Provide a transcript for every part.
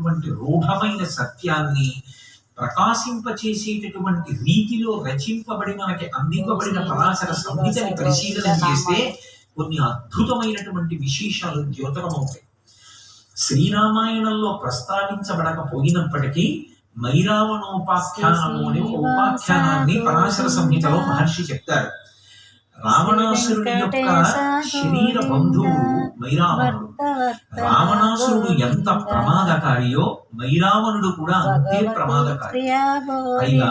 అనేటటువంటి రూఢమైన సత్యాన్ని ప్రకాశింపచేసేటటువంటి రీతిలో రచింపబడి మనకి అందింపబడిన పరాశర సంహితని పరిశీలన చేస్తే కొన్ని అద్భుతమైనటువంటి విశేషాలు ద్యోతకమవుతాయి శ్రీరామాయణంలో ప్రస్తావించబడకపోయినప్పటికీ మైరావణోపాఖ్యానము అనే ఉపాఖ్యానాన్ని పరాశర సంహితలో మహర్షి చెప్తారు. రావణాసురుడి యొక్క శరీర బంధువు మైరావణుడు. రావణాసురుడు ఎంత ప్రమాదకారియో మైరావణుడు కూడా అంతే ప్రమాదకారి. పైగా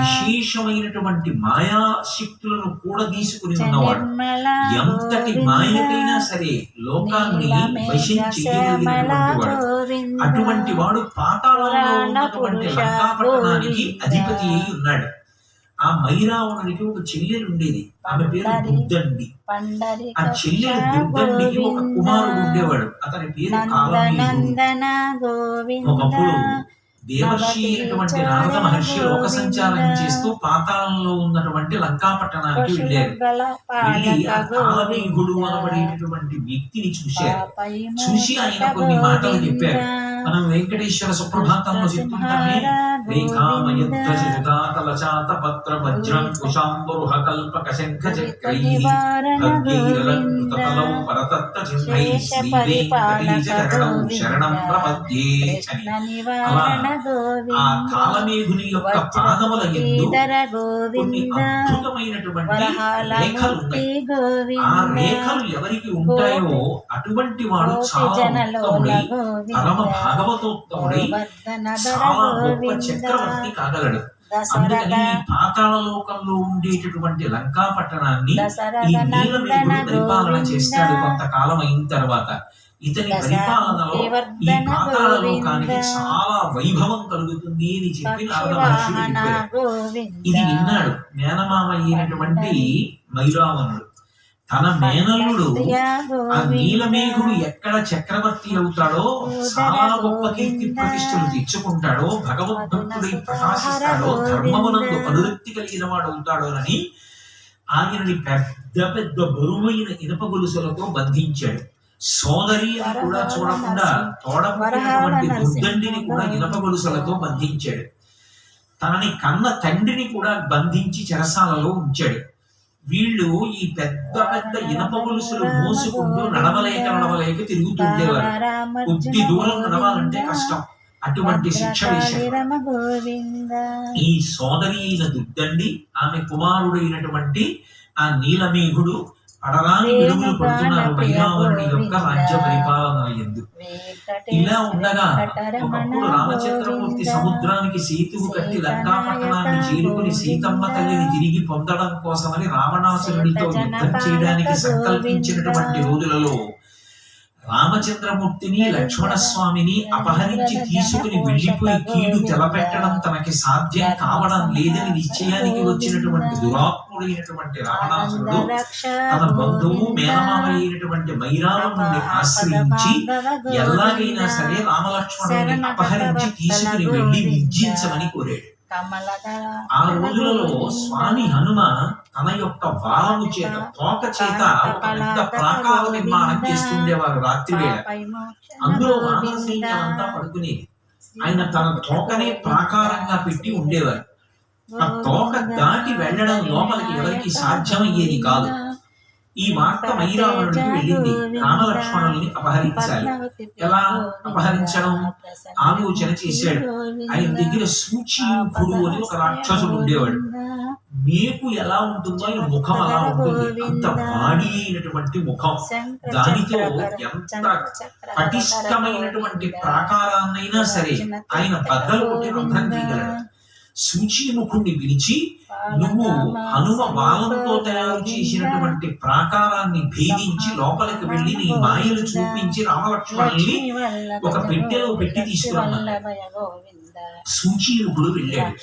విశేషమైనటువంటి మాయా శక్తులను కూడా తీసుకుని ఉన్నవాడు. ఎంతటి మాయకైనా సరే లోకాన్ని వశం చేయగలిగినటువంటి వాడు. అటువంటి వాడు పాతాళంలో ఉన్నటువంటి లంకాపట్టణానికి అధిపతి అయి ఉన్నాడు. ఆ మైరావణునికి ఒక చెల్లెలు ఉండేది ఆమె పేరు దుద్దండి ఆ చెల్లెలు దుద్దండికి ఒక కుమారుడు ఉండేవాడు. అతని పేరు కాలమేఘుడు నందన గోవింద. ఒకప్పుడు దేవర్షి అయినటువంటి నారద మహర్షి లోక సంచారం చేస్తూ పాతాళంలో ఉన్నటువంటి లంకాపట్టణానికి వెళ్ళారు. వెళ్ళి ఆ అనబడేటటువంటి వ్యక్తిని చూశారు. చూసి ఆయన కొన్ని మాటలు చెప్పారు. మనం వెంకటేశ్వర సుప్రభాతంలో చెప్తుంటామే రేఖామయధ్వజాతలచాత పత్ర వజ్రం కుశాంబరుహ కల్పక శంఖ చక్రై భగ్గైరలంకృతతలౌ పరతత్త చిహ్నై శ్రీ వెంకటేశ చరణం శరణం ప్రపద్యే అని ఆ కాలమేఘుని యొక్క పాదముల కొన్ని అద్భుతమైనటువంటి ఆ రేఖలు ఎవరికి ఉంటాయో అటువంటి వాడు చాలా పరమ భాగవతోత్తముడై చాలా గొప్ప చక్రవర్తి కాగలడు. అందుకని పాతాళ లోకంలో ఉండేటటువంటి లంకా పట్టణాన్ని ఈ నీలమేఘుడు పరిపాలన చేస్తాడు కొంతకాలం అయిన తర్వాత. ఇతని పరిపాలనలో ఈ పాతాళ లోకానికి చాలా వైభవం కలుగుతుంది అని చెప్పి నారద ఇది విన్నాడు. మేనమామ అయినటువంటి మైరావణుడు. తన మేనల్లుడు ఆ నీలమేఘుడు ఎక్కడ చక్రవర్తి అవుతాడో చాలా గొప్ప కీర్తి ప్రతిష్టలు తెచ్చుకుంటాడో భగవద్భక్తుడై ప్రకాశిస్తాడో ధర్మమునందు అనురక్తి కలిగిన వాడు అవుతాడో అని ఆయనని పెద్ద పెద్ద బరువైన ఇనప గొలుసులతో బంధించాడు. సోదరి అని కూడా చూడకుండా తోడపుట్టినటువంటి దుర్దండిని కూడా ఇనప గొలుసులతో బంధించాడు. తనని కన్న తండ్రిని కూడా బంధించి చెరసాలలో ఉంచాడు. వీళ్ళు ఈ పెద్ద పెద్ద ఇనప గొలుసులు మోసుకుంటూ నడవలేక నడవలేక తిరుగుతుండేవారు కొద్ది దూరం నడవాలంటే కష్టం. అటువంటి శిక్ష ఈ సోదరి అయిన దుద్దండి ఆమె కుమారుడైనటువంటి ఆ నీలమేఘుడు పడరాని విడుగులు పడుతున్నారు వైరావరుని యొక్క రాజ్య పరిపాలన ఎందు ఇలా ఉండగా ఒకప్పుడు రామచంద్రమూర్తి సముద్రానికి సేతువు కట్టి లంకా పట్టణాన్ని చేరుకుని సీతమ్మ తల్లిని తిరిగి పొందడం కోసమని రావణాసురుడితో యుద్ధం చేయడానికి సంకల్పించినటువంటి రోజులలో రామచంద్రమూర్తిని లక్ష్మణస్వామిని అపహరించి తీసుకుని వెళ్ళిపోయి కీడు తెలపెట్టడం తనకి సాధ్యం కావడం లేదని నిశ్చయానికి వచ్చినటువంటి దురాత్ముడైనటువంటి రావణాసురుడు తన బంధువు మేనమామ అయినటువంటి మైరావణుని ఆశ్రయించి ఎలాగైనా సరే రామలక్ష్మణుని అపహరించి తీసుకుని వెళ్ళి విజ్జించమని కోరాడు. ఆ రోజులలో స్వామి హనుమ తన యొక్క వారము చేత తోక చేత ఒక పెద్ద ప్రాకార నిర్మాణం చేస్తుండేవారు రాత్రి వేళ. అందులో వానర సైన్యం అంతా పడుకునేది. ఆయన తన తోకనే ప్రాకారంగా పెట్టి ఉండేవారు. ఆ తోక దాటి వెళ్ళడం లోపలికి ఎవరికి సాధ్యమయ్యేది కాదు. ఈ వార్త మైరావణుడికి వెళ్ళింది. రామలక్ష్మణుల్ని అపహరించాలి. ఎలా అపహరించడం? ఆలోచన చేశాడు. ఆయన దగ్గర సూచీముఖుడు అని ఒక రాక్షసుడు ఉండేవాడు. మేకు ఎలా ఉంటుందో ఆయన ముఖం అలా ఉంటుంది. అంత వాడి అయినటువంటి ముఖం. దానితో ఎంత పటిష్టమైనటువంటి ప్రాకారాన్నైనా సరే ఆయన బద్దలు కొట్టి రంధ్రం తీయగలడు సూచీముఖుణ్ణి పిలిచి నువ్వు హనుమ బాలంతో తయారు చేసినటువంటి ప్రాకారాన్ని భేదించి లోపలికి వెళ్ళి నీ మాయలు చూపించి రామలక్ష్మణుల్ని ఒక పెట్టెలో పెట్టి తీసుకురమ్మన్నాడు సూచీముఖుడు వెళ్ళాడు.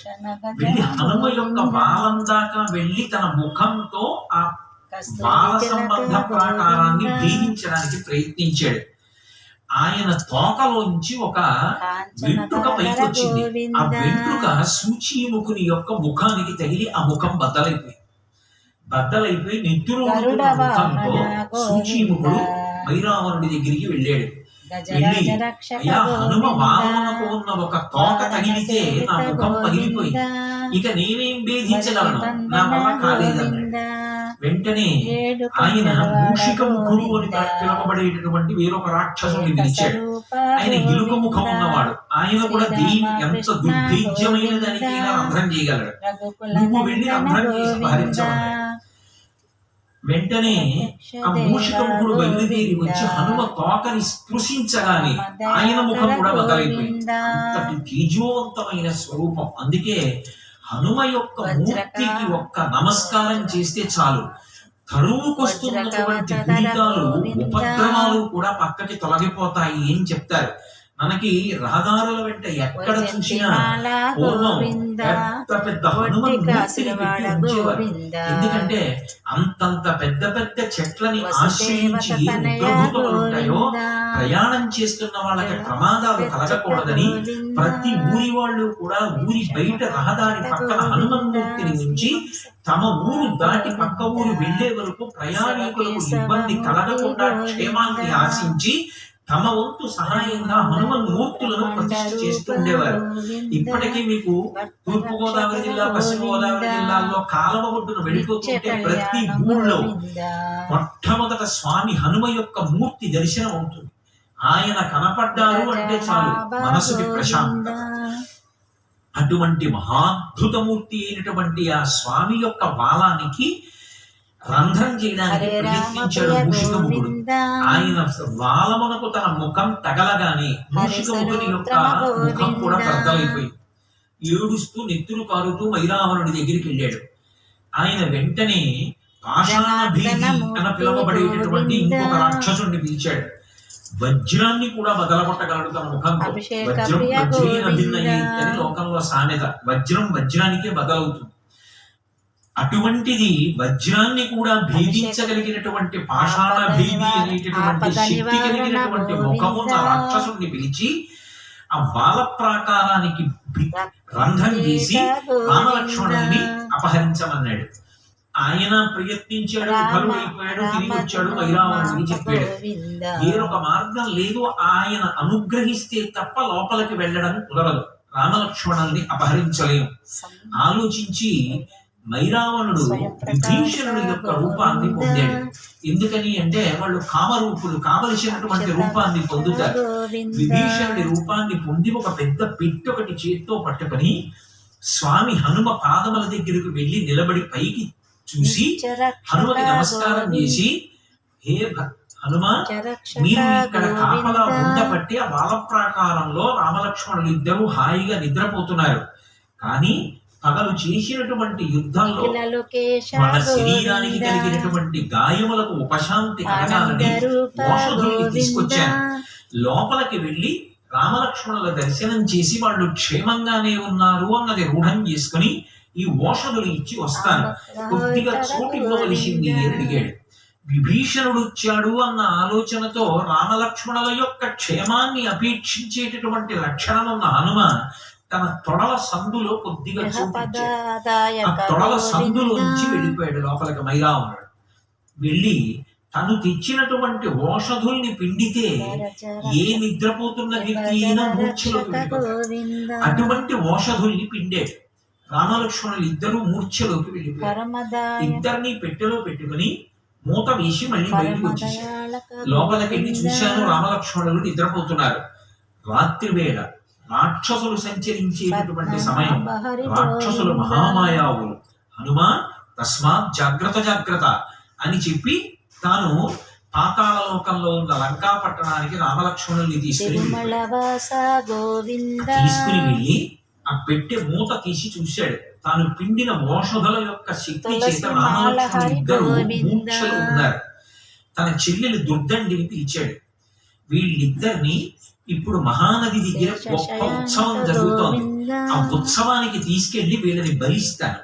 వెళ్ళి హనుమ యొక్క బాలం దాకా వెళ్ళి తన ముఖంతో ఆ బాల సంబంధ ప్రాకారాన్ని భేదించడానికి ప్రయత్నించాడు. ఆయన తోకలోంచి ఒక వెంట్రుక పైకి వచ్చింది ఆ వెంట్రుక సూచీముఖుని యొక్క ముఖానికి తగిలి ఆ ముఖం బద్దలైపోయింది. బద్దలైపోయి నెత్తురు ముఖంతో సూచీముఖుడు వైరావణుడి దగ్గరికి వెళ్ళాడు. వెళ్ళి అయ్యా హనుమ. వాహనకు ఉన్న ఒక తోక తగిలితే నా ముఖం పగిలిపోయింది. ఇక నేనేం భేదించగలను? నా వల్ల కాలేదన్నాడు. వెంటనే ఆయన మూషికముఖుడు అని పిలువబడేటటువంటి వేరొక రాక్షసుని పిలిచాడు ఆయన ఇలుక ముఖం ఉన్నవాడు ఆయన కూడా దేవి ఎంత దుర్భేద్యమైన దానికైనా రంధ్రం చేయగలడు. నువ్వు వెళ్ళి రంధ్రం చేసి భరించమన్నాడు వెంటనే ఆ మూషికముఖుడు బయలుదేరి వచ్చి హనుమ తోకని స్పృశించగానే ఆయన ముఖం కూడా బదలైపోయింది. అంతటి తేజోవంతమైన స్వరూపం. అందుకే హనుమ యొక్క మూర్తికి ఒక్క నమస్కారం చేస్తే చాలు. తరువుకొస్తున్నటువంటి ఉపద్రవాలు కూడా పక్కకి తొలగిపోతాయి అని చెప్తారు. మనకి రహదారుల వెంట ఎక్కడ చూసినా పెద్ద ఎందుకంటే అంతంత పెద్ద పెద్ద చెట్లని ఆశ్రయించి ఉగ్రభూతములు ఉంటాయో ప్రయాణం చేస్తున్న వాళ్ళకి ప్రమాదాలు కలగకూడదని ప్రతి ఊరి వాళ్ళు కూడా ఊరి బయట రహదారి పక్కన హనుమన్మూర్తిని ఉంచి తమ ఊరు దాటి పక్క ఊరు వెళ్ళే వరకు ప్రయాణికులకు ఇబ్బంది కలగకుండా క్షేమాన్ని ఆశించి తమ వంతు సహాయంగా హనుమన్ మూర్తులను ప్రతిష్ఠ చేస్తూ ఉండేవారు. ఇప్పటికీ మీకు తూర్పు గోదావరి జిల్లా పశ్చిమ గోదావరి జిల్లాల్లో కాలువ ఒడ్డున వెళ్ళిపోతుంటే ప్రతి ఊళ్ళో మొట్టమొదట స్వామి హనుమ యొక్క మూర్తి దర్శనం అవుతుంది. ఆయన కనపడ్డారు అంటే చాలు మనసుకి ప్రశాంతత. అటువంటి మహాద్భుతమూర్తి అయినటువంటి ఆ స్వామి యొక్క బాలానికి రంధ్రం చేయడానికి ప్రయత్నించాడు మూషికముఖుడు ఆయన వాలమునకు తన ముఖం తగలగానే మూషికముఖుని యొక్క ముఖం కూడా బద్దలైపోయింది ఏడుస్తూ నెత్తురు కారుతూ మైరావణుడి దగ్గరికి వెళ్ళాడు. ఆయన వెంటనే పాషాణ భీతి అని పిలువబడేటటువంటి ఇంకొక రాక్షసుడిని పిలిచాడు. వజ్రాన్ని కూడా బదలగొట్టగలడు తన ముఖంతో. అభిషేక వజ్రం వజ్రేన. అని లోకంలో సామెత. వజ్రం వజ్రానికే బదలవుతుంది. అటువంటిది వజ్రాన్ని కూడా భేదించగలిగినటువంటి పాషాణ భేది అనేటటువంటి శక్తి కలిగినటువంటి ముఖమున్న రాక్షసుడిని పిలిచి ఆ బాల ప్రాకారానికి రంధ్రం చేసి రామలక్ష్మణుల్ని అపహరించమన్నాడు. ఆయన ప్రయత్నించాడు ఫలుడైపోయాడు తిరిగి వచ్చాడు వైరావణుడికి చెప్పాడు. వేరొక మార్గం లేదు ఆయన అనుగ్రహిస్తే తప్ప లోపలికి వెళ్ళడం కుదరదు. రామలక్ష్మణుల్ని అపహరించలేము. ఆలోచించి మైరావణుడు విభీషణుడి యొక్క రూపాన్ని పొందాడు. ఎందుకని అంటే వాళ్ళు కామరూపులు కావలసినటువంటి రూపాన్ని పొందుతారు. విభీషణుడి రూపాన్ని పొంది ఒక పెద్ద పెట్టి ఒకటి చేత్తో పట్టుకొని స్వామి హనుమ పాదముల దగ్గరకు వెళ్ళి నిలబడి పైకి చూసి హనుమకి నమస్కారం చేసి హే హనుమ మీరు ఇక్కడ కాపలా ఉండబట్టి ఆ బాల ప్రాకారంలో రామలక్ష్మణులు ఇద్దరు హాయిగా నిద్రపోతున్నారు. కానీ పగలు చేసినటువంటి యుద్ధంలో మన శరీరానికి కలిగినటువంటి గాయములకు ఉపశాంతి కలగాలని ఔషధుల్ని తీసుకొచ్చాను లోపలికి వెళ్ళి రామలక్ష్మణుల దర్శనం చేసి వాళ్ళు క్షేమంగానే ఉన్నారు అన్నది రూఢం చేసుకుని ఈ ఓషధులు ఇచ్చి వస్తాను కొద్దిగా చోటు ఇవ్వవలసింది అని అడిగాడు విభీషణుడు వచ్చాడు అన్న ఆలోచనతో రామలక్ష్మణుల యొక్క క్షేమాన్ని అపేక్షించేటటువంటి లక్షణం ఉన్న హనుమ తన తొడల సందులో కొద్దిగా తొడల సందులోంచి వెళ్ళిపోయాడు లోపలికి మైరావణుడు వెళ్ళి తను తెచ్చినటువంటి ఓషధుల్ని పిండితే ఏ నిద్రపోతున్న వ్యక్తి అయినా వెళ్ళిపోతాడు అటువంటి ఓషధుల్ని పిండాడు. రామలక్ష్మణులు ఇద్దరు మూర్ఛలోకి వెళ్ళిపోయారు. ఇద్దరిని పెట్టెలో పెట్టుకుని మూత వేసి మళ్ళీ బయటకు వచ్చేసారు లోపలికి వెళ్ళి చూశాను రామలక్ష్మణులు నిద్రపోతున్నారు. రాత్రి వేళ రాక్షసులు సంచరించేటటువంటి సమయం. రాక్షసులు మహామాయావులు. హనుమ తస్మాత్ జాగ్రత్త జాగ్రత్త అని చెప్పి తాను పాతాళ లోకంలో ఉన్న లంకా పట్టణానికి రామలక్ష్మణుల్ని తీసుకుని తీసుకుని వెళ్ళి ఆ పెట్టె మూత తీసి చూశాడు. తాను పిండిన ఓషధుల యొక్క శక్తి చేత రామలక్ష్మణులు ఇద్దరు ఉన్నారు. తన చెల్లెలు దుర్దండిని పిలిచాడు. వీళ్ళిద్దరిని ఇప్పుడు మహానది దగ్గర గొప్ప ఉత్సవం జరుగుతోంది. ఆ ఉత్సవానికి తీసుకెళ్ళి వీళ్ళని బలిస్తాను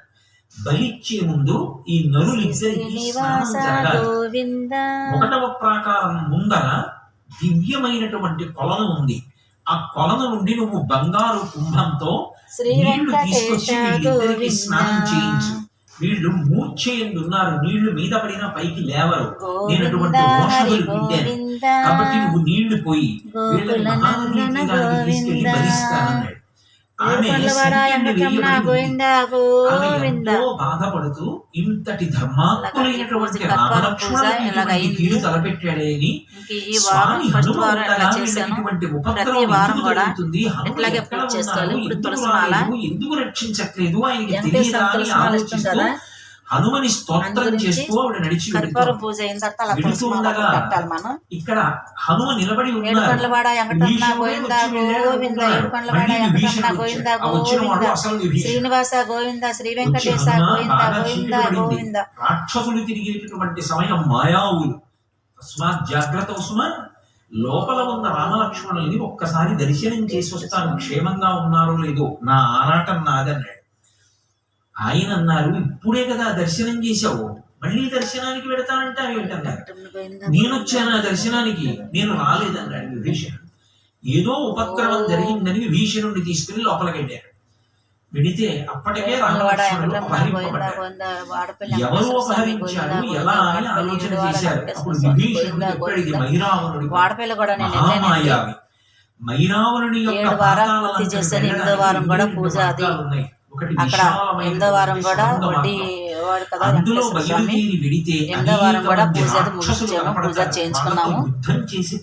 బలిచ్చే ముందు ఈ నరులిద్దరికి స్నానం జరగాలి. ఒకటవ ప్రాకారం ముందర దివ్యమైనటువంటి కొలను ఉంది. ఆ కొలను నుండి నువ్వు బంగారు కుంభంతో నీళ్ళు తీసుకొచ్చి వీళ్ళిద్దరికి స్నానం చేయించు. వీళ్ళు మూర్ఛయందు ఉన్నారు నీళ్ళు మీద పడినా పైకి లేవరు. నేను అటువంటి బిడ్డాను గోవింద కాబట్టి నువ్వు నీళ్ళు పోయి వీళ్ళని మహానదీ తీరానికి తీసుకెళ్ళి. భరిస్తానన్నాడు. బాధపడుతూ ఇంతటి ధర్మాత్ములైనటువంటి తలపెట్టాడే అని స్వామి ఉపద్రవం ప్రతి వారం ఎందుకు కూడా ఇట్లాగే పూజ చేసుకోవాలి. ఇప్పుడు ఎందుకు రక్షించట్లేదు? ఆయనకి ఎంత తెలియదా అని తులసిమాల ఇష్టం ఆలోచిస్తూ కదా. హనుమని స్తోత్రం చేస్తూ ఆవిడ నడిచి. పూజ అయిన తర్వాత ఉండగా ఇక్కడ హనుమ నిలబడి ఉన్నారు. శ్రీనివాస గోవింద శ్రీ వెంకటేశ గోవింద గోవింద. గోవింద. రాక్షసులు తిరిగేటటువంటి సమయం మాయావులు. తస్మాత్ జాగ్రత్త ఉసుమా. లోపల ఉన్న రామలక్ష్మణుల్ని ఒక్కసారి దర్శనం చేసి వస్తాను క్షేమంగా ఉన్నారో లేదో నా ఆరాటం నాదన్నాడు. ఆయన అన్నారు ఇప్పుడే కదా దర్శనం చేశావు. మళ్ళీ దర్శనానికి వెడతానంటే ఏంటన్నారు? నేను వచ్చాను ఆ దర్శనానికి. నేను రాలేదన్నాడు విభీషణుడు. ఏదో ఉపద్రవం జరిగిందని విభీషణుడిని తీసుకుని లోపలికి వెళ్ళారు వెడితే అప్పటికే రామలక్ష్మణులు అపహరింపబడ్డారు ఎవరు అపహరించారు ఎలా అని ఆలోచన చేశారు. అప్పుడు విభీషణుడు చెప్పాడు ఇది వెళ్ళానండి మహామాయావి. మైరావణుడి యొక్క. మార్గాలు ఉన్నాయి. అక్కడ ఎనిమిదో వారం కూడా వడ్డీ. వాడు కదా స్వామి ఎనిమిదో వారం కూడా పూజ అది ముగించాము. పూజ. చేయించుకున్నాము. యుద్ధం చేసి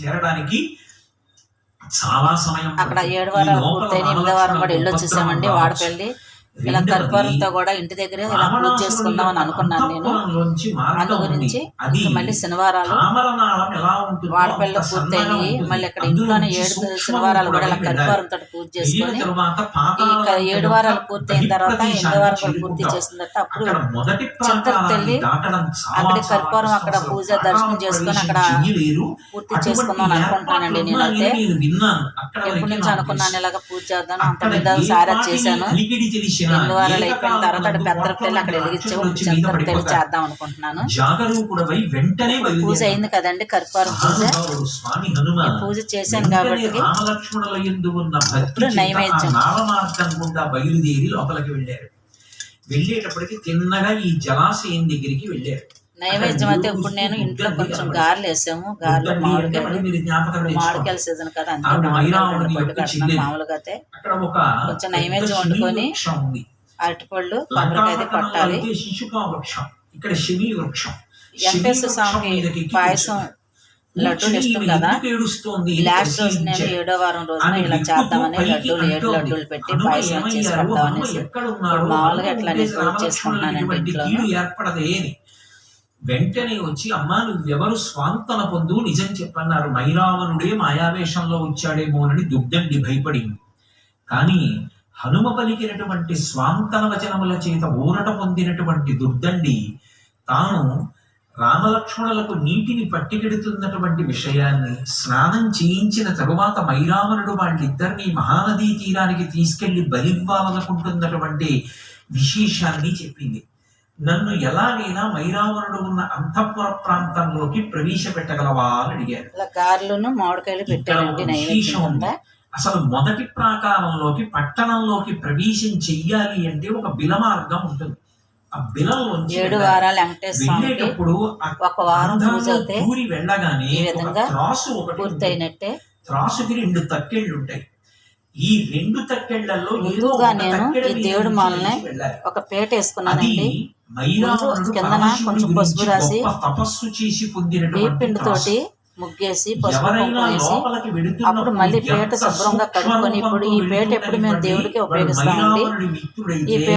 చేరడానికి చాలా సమయం అక్కడ. ఏడు లోపల పూర్తయిన ఎనిమిదో వారం కూడా ఇల్లు వచ్చేసామండి వాడపల్లి ఇలా కర్పూరంతో కూడా ఇంటి దగ్గరే ఇలా పూజ చేసుకుందాం అని అనుకున్నాను నేను అందు. గురించి మళ్ళీ శనివారాలు పూర్తయినాయి ఉంటుంది. మళ్ళీ ఇక్కడ ఇంట్లోనే ఏడు శనివారాలు కూడా ఇలా. కర్పూరంతో పూజ చేసుకొని ఈ క- ఏడు వారాలు పూర్తయిన తర్వాత ఎనిమిదో వారం కూడా పూర్తి. చేసిన తర్వాత అప్పుడు చింతకు చాలా అక్కడ కర్పూరం. అక్కడ పూజ దర్శనం చేసుకొని అక్కడ. పూర్తి చేసుకుందాం అని అనుకుంటున్నానండి ఏర్పాట్లు నేనైతే ఎప్పటి నుంచి నాకు అనుకున్నాను. ఇలాగ పూజ చేద్దాం అంత ఏ సారా చేశాను వారాలు అయిపోయిన తర్వాత అక్కడ వెలిగించాము. చేద్దాం అనుకుంటున్నాను పూజ. అయింది కదండి కర్పూరం పూజ పూజ చేశాను కాబట్టి ఇప్పుడు నైవేద్యం. బయలుదేరి లోపలికి వెళ్ళారు వెళ్ళేటప్పటికి తిన్నగా ఈ జలాశయం దగ్గరికి వెళ్ళారు నైవేద్యం అయితే ఇప్పుడు నేను ఇంట్లో కొంచెం గారెలు వేసాము. గారెలు మామిడికాయలు. మామిడికాయల సీజన్ కదా అందుకే చెల్లెలు. మామూలుగా అయితే కొంచెం నైవేద్యం వండుకొని అరటిపళ్ళు కొబ్బరికాయ వృక్షం ఇక్కడ వృక్షం. వృక్షం స్వామికి పాయసం లడ్డూలు ఇష్టం కదా. లాస్ట్ రోజు నేను. ఏడో వారం రోజున ఇలా చేద్దామని లడ్డూలు ఏడు. లడ్డూలు పెట్టి పాయసం చేసి? పెడతామనేసి మామూలుగా ఎట్లా నేను చేసుకుంటున్నానండి ఇటువంటి ఇంట్లోను. కీడు ఏర్పడదే అని వెంటనే వచ్చి అమ్మా నువ్వెవరు? స్వాంతన పొందు నిజం చెప్పన్నారు. మైరావణుడే మాయావేషంలో వచ్చాడేమోనని దుడ్డండి భయపడింది. కానీ హనుమ పలికినటువంటి స్వాంతన వచనముల చేత ఊరట పొందినటువంటి దుర్దండి తాను రామలక్ష్మణులకు నీటిని పట్టికెడుతున్నటువంటి విషయాన్ని స్నానం చేయించిన తరువాత మైరావణుడు వాళ్ళిద్దరిని మహానదీ తీరానికి తీసుకెళ్ళి బలివ్వాలనుకుంటున్నటువంటి విశేషాన్ని చెప్పింది. నన్ను ఎలాగైనా మైరావణుడు ఉన్న అంతఃపుర ప్రాంతంలోకి ప్రవేశపెట్టగలవా అని అడిగారు గారెలను మామిడికాయలు పెట్టారండి అసలు మొదటి ప్రాకారంలోకి పట్టణంలోకి ప్రవేశం చెయ్యాలి అంటే ఒక బిల మార్గం ఉంటుంది ఆ బిలంలోంచి ఏడు. వారాలు వెళ్ళేటప్పుడు ఒక వారం దూరి వెళ్ళగానే ఈ విధంగా త్రాసు ఒకటి. పూర్తయినట్టే త్రాసుకి రెండు తక్కెళ్ళు ఉంటాయి ఈ రెండు తక్కెళ్ళలో ఏదో ముందుగా ఒక నేను ఈ దేవుడి మాలని. ఒక పేట వేసుకున్నానండి కొంచెం పసుపు రాసి తపస్సు చేసి పొందినటువంటి ముగ్గేసి పసుపు వేసి అప్పుడు మళ్ళీ పేట శుభ్రంగా కడుక్కొని ఇప్పుడు ఈ పేట ఎప్పుడు మేము దేవుడికి ఉపయోగిస్తామండి. ఈ పేట